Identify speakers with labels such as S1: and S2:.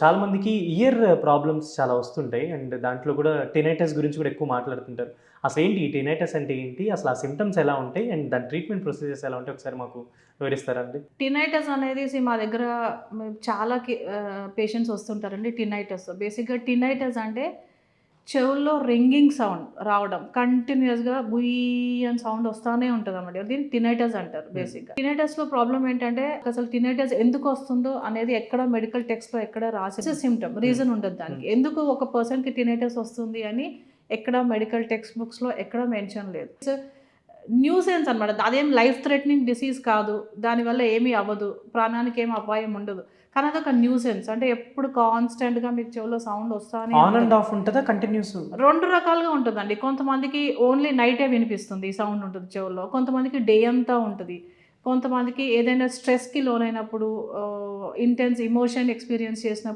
S1: చాలా మందికి year problems చాలా వస్తుంటాయి. అండ్ దాంట్లో కూడా టెనైటస్ గురించి కూడా ఎక్కువ మాట్లాడుతుంటారు. అసలు ఏంటి ఈ టెనైటస్ అంటే ఏంటి? అసలు ఆ సిమ్టమ్స్ ఎలా ఉంటాయి? అండ్ దాని ట్రీట్మెంట్ ప్రొసీజర్స్ ఎలా ఉంటాయి? ఒకసారి మాకు వివరిస్తారండి.
S2: టినైటస్ అనేది మా దగ్గర చాలా పేషెంట్స్ వస్తుంటారండి టినైటస్ బేసిక్గా టినైటస్ అంటే చెవుల్లో రింగింగ్ సౌండ్ రావడం కంటిన్యూస్గా బుయ్ అని సౌండ్ వస్తానే ఉంటుంది అన్నమాట దీన్ని టినైటస్ అంటారు బేసిక్గా టినైటస్లో ప్రాబ్లం ఏంటంటే అసలు టినైటస్ ఎందుకు వస్తుందో అనేది ఎక్కడ మెడికల్ టెక్స్ట్లో ఎక్కడ రాసి సిమ్టమ్ రీజన్ ఉండదు దానికి. ఎందుకు ఒక పర్సన్కి టినైటస్ వస్తుంది అని ఎక్కడ మెడికల్ టెక్స్ట్ బుక్స్లో ఎక్కడ మెన్షన్ లేదు. న్యూసెన్స్ అనమాట అదేం లైఫ్ థ్రెటనింగ్ డిసీజ్ కాదు. దానివల్ల ఏమీ అవ్వదు. ప్రాణానికి ఏం అపాయం ఉండదు. కానీ అదొక న్యూసెన్స్ అంటే ఎప్పుడు కాన్స్టెంట్గా మీకు చెవిలో సౌండ్ వస్తానే
S1: ఆన్. అండ్ ఆఫ్ ఉంటుందా? కంటిన్యూస్
S2: రెండు రకాలుగా ఉంటుందండి. కొంతమందికి ఓన్లీ నైటే వినిపిస్తుంది ఈ సౌండ్ ఉంటుంది చెవుల్లో కొంతమందికి డే అంతా ఉంటుంది. కొంతమందికి ఏదైనా స్ట్రెస్కి లోనైనప్పుడు ఇంటెన్స్ ఇమోషన్ ఎక్స్పీరియన్స్ చేసినప్పుడు